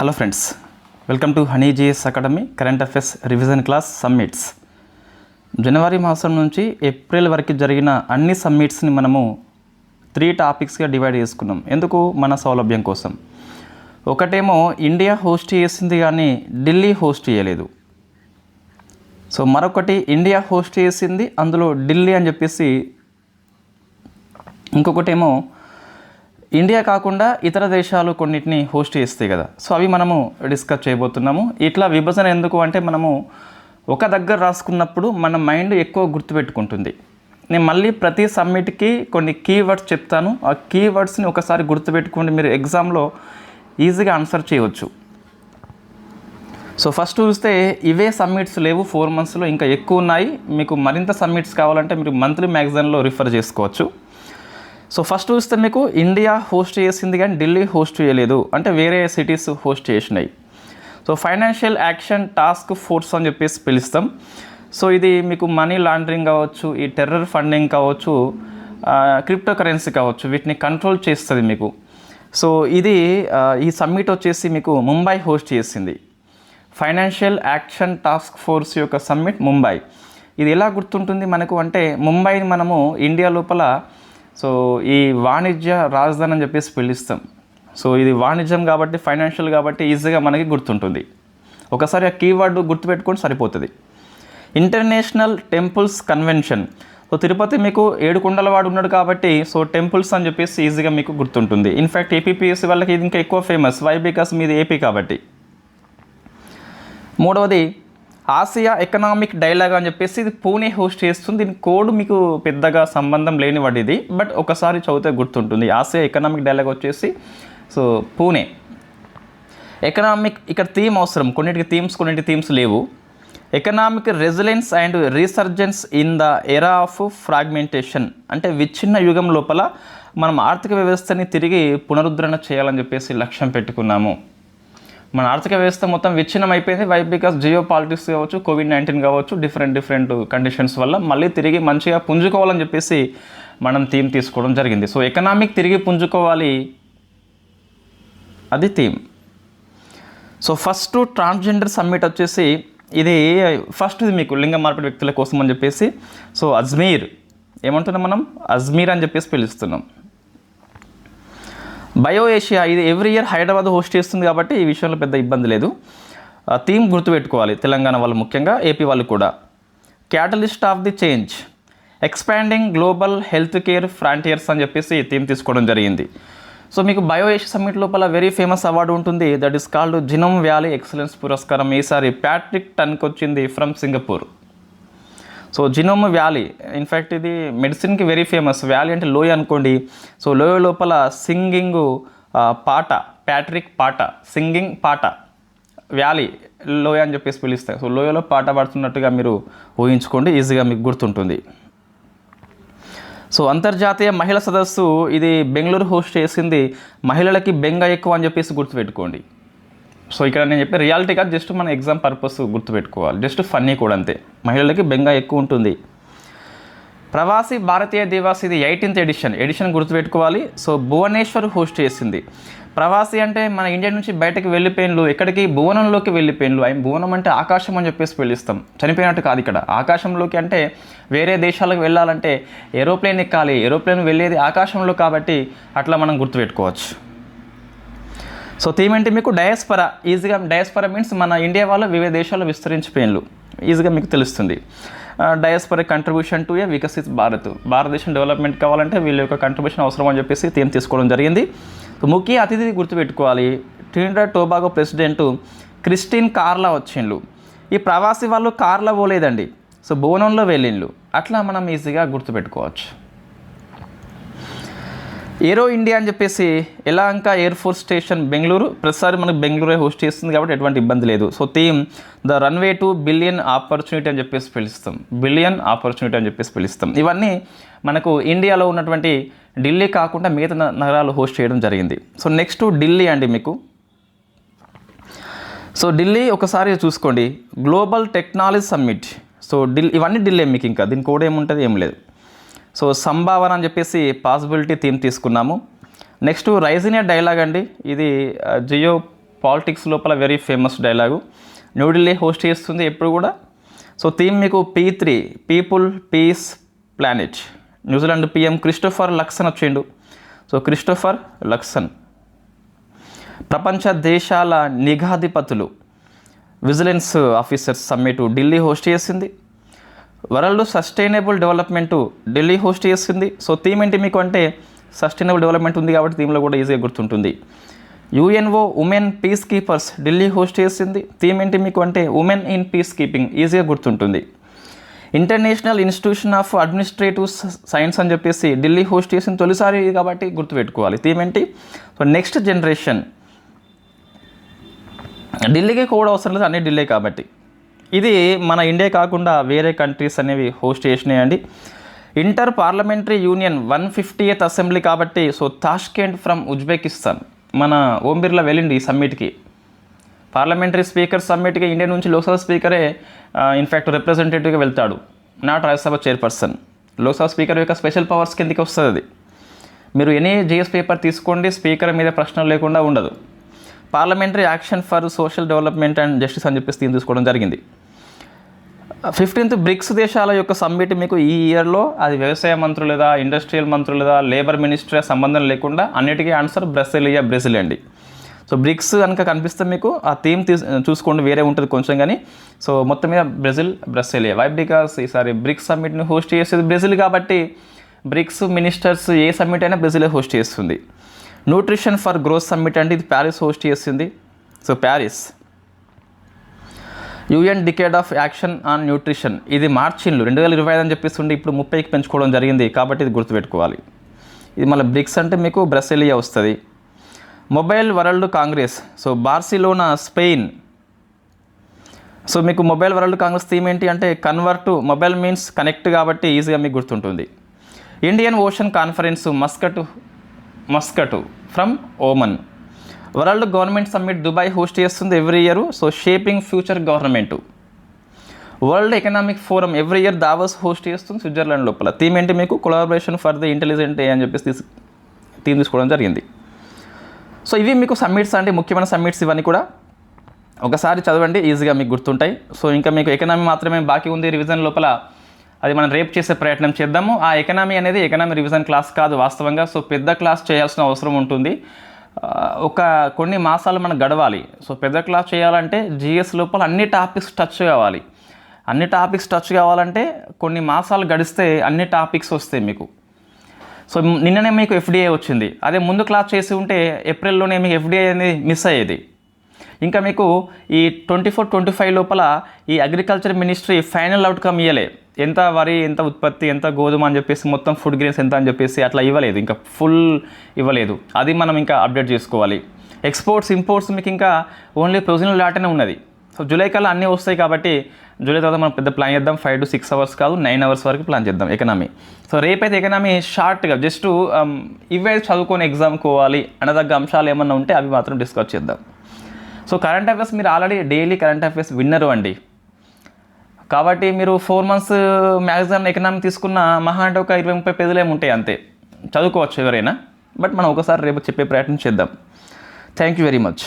Hello friends welcome to Honey GS academy current affairs revision class summits జనవరి మాసం నుంచి April వరకు జరిగిన అన్ని సమ్మిట్స్ని మనము త్రీ టాపిక్స్గా డివైడ్ చేసుకున్నాం. ఎందుకు? మన సౌలభ్యం కోసం. ఒకటేమో ఇండియా హోస్ట్ చేసింది కానీ ఢిల్లీ హోస్ట్ చేయలేదు. సో మరొకటి ఇండియా హోస్ట్ చేసింది అందులో ఢిల్లీ అని చెప్పేసి ఇంకొకటేమో ఇండియా కాకుండా ఇతర దేశాలు కొన్నిటిని హోస్ట్ చేస్తాయి కదా. సో అవి మనము డిస్కస్ చేయబోతున్నాము. ఇట్లా విభజన ఎందుకు అంటే మనము ఒక దగ్గర రాసుకున్నప్పుడు మన మైండ్ ఎక్కువ గుర్తుపెట్టుకుంటుంది. నేను మళ్ళీ ప్రతి సమ్మిట్కి కొన్ని కీవర్డ్స్ చెప్తాను. ఆ కీవర్డ్స్ని ఒకసారి గుర్తుపెట్టుకోండి. మీరు ఎగ్జామ్లో ఈజీగా ఆన్సర్ చేయవచ్చు. సో ఫస్ట్ చూస్తే ఇవే సమ్మిట్స్ లేవు. ఫోర్ మంత్స్లో ఇంకా ఎక్కువ ఉన్నాయి. మీకు మరింత సమ్మిట్స్ కావాలంటే మీరు మంత్లీ మ్యాగజైన్లో రిఫర్ చేసుకోవచ్చు. సో ఫస్ట్ చూస్తే మీకు ఇండియా హోస్ట్ చేసింది కానీ ఢిల్లీ హోస్ట్ చేయలేదు. అంటే వేరే సిటీస్ హోస్ట్ చేసినాయి. So financial action task force అని చెప్పేసి పిలుస్తాం. సో ఇది మీకు మనీ లాండరింగ్ కావచ్చు ఈ టెర్రర్ ఫండింగ్ కావచ్చు క్రిప్టో కరెన్సీ కావచ్చు వీటిని కంట్రోల్ చేస్తుంది మీకు. సో ఇది ఈ సమ్మిట్ వచ్చేసి మీకు ముంబై హోస్ట్ చేసింది. ఫైనాన్షియల్ యాక్షన్ టాస్క్ ఫోర్స్ యొక్క సమ్మిట్ ముంబై. ఇది ఎలా గుర్తుంటుంది మనకు అంటే ముంబైని మనము ఇండియా లోపల సో ఈ వాణిజ్య రాజధాని అని చెప్పేసి పిలుస్తాం. సో ఇది వాణిజ్యం కాబట్టి ఫైనాన్షియల్ కాబట్టి ఈజీగా మనకి గుర్తుంటుంది. ఒకసారి ఆ కీవర్డ్ గుర్తుపెట్టుకొని సరిపోతుంది. International temples convention so Tirupati మీకు ఏడు కుండల వాడు ఉన్నాడు కాబట్టి సో టెంపుల్స్ అని చెప్పేసి ఈజీగా మీకు గుర్తుంటుంది. ఇన్ఫ్యాక్ట్ ఏపీపీఎస్సీ వాళ్ళకి ఇది ఇంకా ఎక్కువ ఫేమస్ వై బికాస్ మీది ఏపీ కాబట్టి. మూడవది ఆసియా ఎకనామిక్ డైలాగ్ అని చెప్పేసి ఇది పూణే హోస్ట్ చేస్తుంది. దీని కోడ్ మీకు పెద్దగా సంబంధం లేని వాడి ఇది బట్ ఒకసారి చదివితే గుర్తుంటుంది. ఆసియా ఎకనామిక్ డైలాగ్ వచ్చేసి సో పూణే. ఎకనామిక్ ఇక్కడ థీమ్ అవసరం. కొన్నిటికి థీమ్స్ కొన్నిటి థీమ్స్ లేవు. Economic resilience and resurgence in the era of fragmentation అంటే విచ్ఛిన్న యుగం లోపల మనం ఆర్థిక వ్యవస్థని తిరిగి పునరుద్ధరణ చేయాలని చెప్పేసి లక్ష్యం పెట్టుకున్నాము. మన ఆర్థిక వ్యవస్థ మొత్తం విచ్ఛిన్నం అయిపోయింది. వై బికాస్ జియో పాలిటిక్స్ కావచ్చు కోవిడ్ నైన్టీన్ కావచ్చు డిఫరెంట్ డిఫరెంట్ కండిషన్స్ వల్ల మళ్ళీ తిరిగి మంచిగా పుంజుకోవాలని చెప్పేసి మనం థీమ్ తీసుకోవడం జరిగింది. సో ఎకనామిక్ తిరిగి పుంజుకోవాలి. అది theme so first transgender summit వచ్చేసి ఇది ఫస్ట్ ఇది మీకు లింగ మార్పిడి వ్యక్తుల కోసం అని చెప్పేసి. సో అజ్మీర్. ఏమంటున్నాం మనం? అజ్మీర్ అని చెప్పేసి పిలుస్తున్నాం. బయో ఏషియా ఇది ఎవ్రీ ఇయర్ హైదరాబాద్ హోస్ట్ చేస్తుంది కాబట్టి ఈ విషయంలో పెద్ద ఇబ్బంది లేదు. థీమ్ గుర్తుపెట్టుకోవాలి. తెలంగాణ వాళ్ళు ముఖ్యంగా ఏపీ వాళ్ళు కూడా. Catalyst of the change expanding global health care frontiers అని చెప్పేసి థీమ్ తీసుకోవడం జరిగింది. సో మీకు బయో ఏషియా సమ్మిట్ లోపల వెరీ ఫేమస్ అవార్డు ఉంటుంది. That is called genome valley excellence పురస్కారం ఈసారి ప్యాట్రిక్ టన్కి వచ్చింది from Singapore so genome valley in fact ఇది మెడిసిన్కి వెరీ ఫేమస్ వ్యాలీ అంటే లోయ అనుకోండి. సో లోయ లోపల సింగింగ్ పాట ప్యాట్రిక్ పాట సింగింగ్ పాట వ్యాలీ లోయ అని చెప్పేసి పిలుస్తాయి సో లోయలో పాట పాడుతున్నట్టుగా మీరు ఊహించుకోండి ఈజీగా మీకు గుర్తుంటుంది. సో అంతర్జాతీయ మహిళా సదస్సు ఇది బెంగళూరు హోస్ట్ చేసింది మహిళలకి బెంగ ఎక్కువ అని చెప్పేసి గుర్తుపెట్టుకోండి. సో ఇక్కడ నేను చెప్పే రియాలిటీగా జస్ట్ మన ఎగ్జామ్ పర్పస్ గుర్తుపెట్టుకోవాలి. జస్ట్ ఫన్నీ కూడా అంతే. మహిళలకి బెంగ ఎక్కువ ఉంటుంది. ప్రవాసీ భారతీయ దివాస్ ఇది ఎయిటీన్త్ ఎడిషన్ ఎడిషన్ గుర్తుపెట్టుకోవాలి. సో భువనేశ్వర్ హోస్ట్ చేసింది. ప్రవాసీ అంటే మన ఇండియా నుంచి బయటకు వెళ్ళిపోయినలు ఎక్కడికి? భువనంలోకి వెళ్ళిపోయినలు ఆయన భువనం అంటే ఆకాశం అని చెప్పేసి పిలుస్తాం. చనిపోయినట్టు కాదు ఇక్కడ. ఆకాశంలోకి అంటే వేరే దేశాలకు వెళ్ళాలంటే ఏరోప్లేన్ ఎక్కాలి. ఏరోప్లేన్ వెళ్ళేది ఆకాశంలో కాబట్టి అట్లా మనం గుర్తుపెట్టుకోవచ్చు. సో థీమ్ ఏంటి మీకు? డయాస్పరా ఈజీగా డయాస్పరా మీన్స్ మన ఇండియా వాళ్ళు వివిధ దేశాల్లో విస్తరించిపోయినలు ఈజీగా మీకు తెలుస్తుంది. Diaspora contribution to a Viksit Bharat. భారతదేశం డెవలప్మెంట్ కావాలంటే వీళ్ళ యొక్క కంట్రిబ్యూషన్ అవసరం అని చెప్పేసి థీమ్ తీసుకోవడం జరిగింది. ముఖ్య అతిథి గుర్తుపెట్టుకోవాలి. Trinidad Tobago president Christine Carla వచ్చిండ్లు ఈ ప్రవాసీ వాళ్ళు కార్లా పోలేదండి. సో భువనంలో వెళ్ళిండ్లు అట్లా మనం ఈజీగా గుర్తుపెట్టుకోవచ్చు. ఏరో ఇండియా అని చెప్పేసి ఎలాంక ఎయిర్ ఫోర్స్ స్టేషన్ బెంగళూరు? ప్రతిసారి మనకు బెంగళూరే హోస్ట్ చేస్తుంది కాబట్టి ఎటువంటి ఇబ్బంది లేదు. So theme the runway to billion opportunity అని చెప్పేసి పిలుస్తాం. బిలియన్ ఆపర్చునిటీ అని చెప్పేసి పిలుస్తాం. ఇవన్నీ మనకు ఇండియాలో ఉన్నటువంటి ఢిల్లీ కాకుండా మిగతా నగరాలు హోస్ట్ చేయడం జరిగింది. సో నెక్స్ట్ ఢిల్లీ అండి మీకు. సో ఢిల్లీ ఒకసారి చూసుకోండి. Global technology summit. So Delhi ఇవన్నీ ఢిల్లీ మీకు ఇంకా. దీని కూడా ఏముంటుంది ఏం లేదు. సో సంభావన అని చెప్పేసి పాసిబిలిటీ థీమ్ తీసుకున్నాము. నెక్స్ట్ రైజినియా డైలాగ్ అండి. ఇది జియో పాలిటిక్స్ లోపల very famous dialogue. New Delhi host చేస్తుంది ఎప్పుడు కూడా. సో థీమ్ మీకు P three people peace planet. New Zealand PM Christopher Luxon వచ్చిండు. So Christopher Luxon. ప్రపంచ దేశాల నిఘాధిపతులు. Vigilance officers summit Delhi host చేసింది. World sustainable development Delhi host చేసింది so theme ఏంటి మీకు అంటే సస్టైనబుల్ డెవలప్మెంట్ ఉంది కాబట్టి థీమ్లో కూడా ఈజీగా గుర్తుంటుంది. UNO women peacekeepers Delhi host చేసింది థీమ్ ఏంటి మీకు అంటే ఉమెన్ ఇన్ పీస్ కీపింగ్ ఈజీగా గుర్తుంటుంది. International institution of administrative science అని చెప్పేసి ఢిల్లీ హోస్ట్ చేసిన తొలిసారి కాబట్టి గుర్తుపెట్టుకోవాలి. థీమ్ ఏంటి? So next generation. ఢిల్లీకి కూడా అవసరం లేదు అన్ని ఢిల్లీ కాబట్టి. ఇది మన ఇండియా కాకుండా వేరే కంట్రీస్ అనేవి host చేసినాయండి inter parliamentary union one fifty eighth assembly కాబట్టి సో తాష్కెంట్ ఫ్రమ్ ఉజ్బెకిస్తాన్. మన ఓం బిర్లా ఈ సమ్మిట్కి. పార్లమెంటరీ స్పీకర్ సమ్మిట్కి ఇండియా నుంచి లోక్సభ స్పీకరే ఇన్ఫ్యాక్ట్ రిప్రజెంటేటివ్గా వెళ్తాడు. Not Rajya Sabha chairperson. Lok Sabha speaker యొక్క స్పెషల్ పవర్స్ కిందకి వస్తుంది అది. మీరు ఎనీ జిఎస్ పేపర్ తీసుకోండి స్పీకర్ మీద ప్రశ్నలు లేకుండా ఉండదు. Parliamentary action for social development and justice అని చెప్పేసి దీన్ని తీసుకోవడం జరిగింది. ఫిఫ్టీన్త్ బ్రిక్స్ దేశాల యొక్క సమ్మిట్ మీకు ఈ ఇయర్లో అది వ్యవసాయ మంత్రులదా ఇండస్ట్రియల్ మంత్రులదా లేబర్ మినిస్టర్ సంబంధం లేకుండా అన్నిటికీ ఆన్సర్ బ్రెసిలియా బ్రెజిల్ అండి సో బ్రిక్స్ కనుక కనిపిస్తే మీకు ఆ థీమ్ తీసు చూసుకోండి వేరే ఉంటుంది కొంచెం కానీ. సో మొత్తం మీద బ్రెజిల్ బ్రెసిలియా వై బికాస్ ఈసారి బ్రిక్స్ సమ్మిట్ని హోస్ట్ చేసేది బ్రెజిల్ కాబట్టి బ్రిక్స్ మినిస్టర్స్ ఏ సమ్మిట్ అయినా బ్రెజిలే హోస్ట్ చేస్తుంది. న్యూట్రిషన్ ఫర్ గ్రోత్ సమ్మిట్ అంటే ఇది ప్యారిస్ హోస్ట్ చేసింది. So Paris UN decade of action on nutrition ఇది మార్చిన్లు రెండు వేల ఇరవై ఐదు అని చెప్పేస్తుండే ఇప్పుడు ముప్పైకి పెంచుకోవడం జరిగింది కాబట్టి ఇది గుర్తుపెట్టుకోవాలి. ఇది మళ్ళీ బ్రిక్స్ అంటే మీకు బ్రెసిలియా వస్తుంది. Mobile world congress so Barcelona Spain so మీకు మొబైల్ వరల్డ్ కాంగ్రెస్ థీమ్ ఏంటి అంటే కన్వర్ట్ మొబైల్ మీన్స్ కనెక్ట్ కాబట్టి ఈజీగా మీకు గుర్తుంటుంది. Indian ocean conference Muscat Muscat from Oman. World government summit Dubai host చేస్తుంది every year so shaping future government. World economic forum every year Davos host చేస్తుంది Switzerland లోపల. Theme ఏంటి మీకు? Collaboration for the intelligent అని చెప్పేసి తీసు theme తీసుకోవడం జరిగింది. సో ఇవి మీకు సమ్మిట్స్ అంటే ముఖ్యమైన సమ్మిట్స్ ఇవన్నీ కూడా. ఒకసారి చదవండి ఈజీగా మీకు గుర్తుంటాయి. సో ఇంకా మీకు ఎకనామీ మాత్రమే బాకీ ఉంది రివిజన్ లోపల. అది మనం రేపు చేసే ప్రయత్నం చేద్దాము. ఆ ఎకనామీ అనేది ఎకనామీ రివిజన్ క్లాస్ కాదు వాస్తవంగా. సో పెద్ద క్లాస్ చేయాల్సిన అవసరం ఉంటుంది. ఒక కొన్ని మాసాలు మనం గడవాలి. సో పెద్ద క్లాస్ చేయాలంటే జిఎస్ లోపల అన్ని టాపిక్స్ టచ్ కావాలి. అన్ని టాపిక్స్ టచ్ కావాలంటే కొన్ని మాసాలు గడిస్తే అన్ని టాపిక్స్ వస్తాయి మీకు. సో నిన్ననే మీకు ఎఫ్డిఐ వచ్చింది. అదే ముందు క్లాస్ చేసి ఉంటే ఏప్రిల్లోనే మీకు ఎఫ్డిఐ అనేది మిస్ అయ్యేది. ఇంకా మీకు ఈ ట్వంటీ ఫోర్ ట్వంటీ ఫైవ్ లోపల ఈ అగ్రికల్చర్ మినిస్ట్రీ ఫైనల్ అవుట్కమ్ ఇవ్వలే ఎంత వరి ఎంత ఉత్పత్తి ఎంత గోధుమ అని చెప్పేసి మొత్తం ఫుడ్ గ్రెయిన్స్ ఎంత అని చెప్పేసి అట్లా ఇవ్వలేదు. ఇంకా ఫుల్ ఇవ్వలేదు. అది మనం ఇంకా అప్డేట్ చేసుకోవాలి. ఎక్స్పోర్ట్స్ ఇంపోర్ట్స్ మీకు ఇంకా ఓన్లీ ప్రొవిజనల్ డాటానే ఉన్నది. సో జూలై కల్లా అన్నీ వస్తాయి కాబట్టి జూలై తర్వాత మనం పెద్ద ప్లాన్ చేద్దాం. ఫైవ్ టు సిక్స్ అవర్స్ కాదు నైన్ అవర్స్ వరకు ప్లాన్ చేద్దాం ఎకనామీ. సో రేపైతే ఎకనామీ షార్ట్గా జస్ట్ ఇవే చదువుకొని ఎగ్జామ్ కోవాలి అనదగ్గ అంశాలు ఏమన్నా ఉంటే అవి మాత్రం డిస్కస్ చేద్దాం. సో కరెంట్ అఫైర్స్ మీరు ఆల్రెడీ డైలీ కరెంట్ అఫైర్స్ విన్నరు అండి. కాబట్టి మీరు ఫోర్ మంత్స్ మ్యాగజైన్ ఎకనామిక్ తీసుకున్న మహా అంటే ఒక ఇరవై ముప్పై పేజీలు ఏమి ఉంటాయి అంతే. చదువుకోవచ్చు ఎవరైనా. బట్ మనం ఒకసారి రేపు చెప్పే ప్రయత్నం చేద్దాం. Thank you very much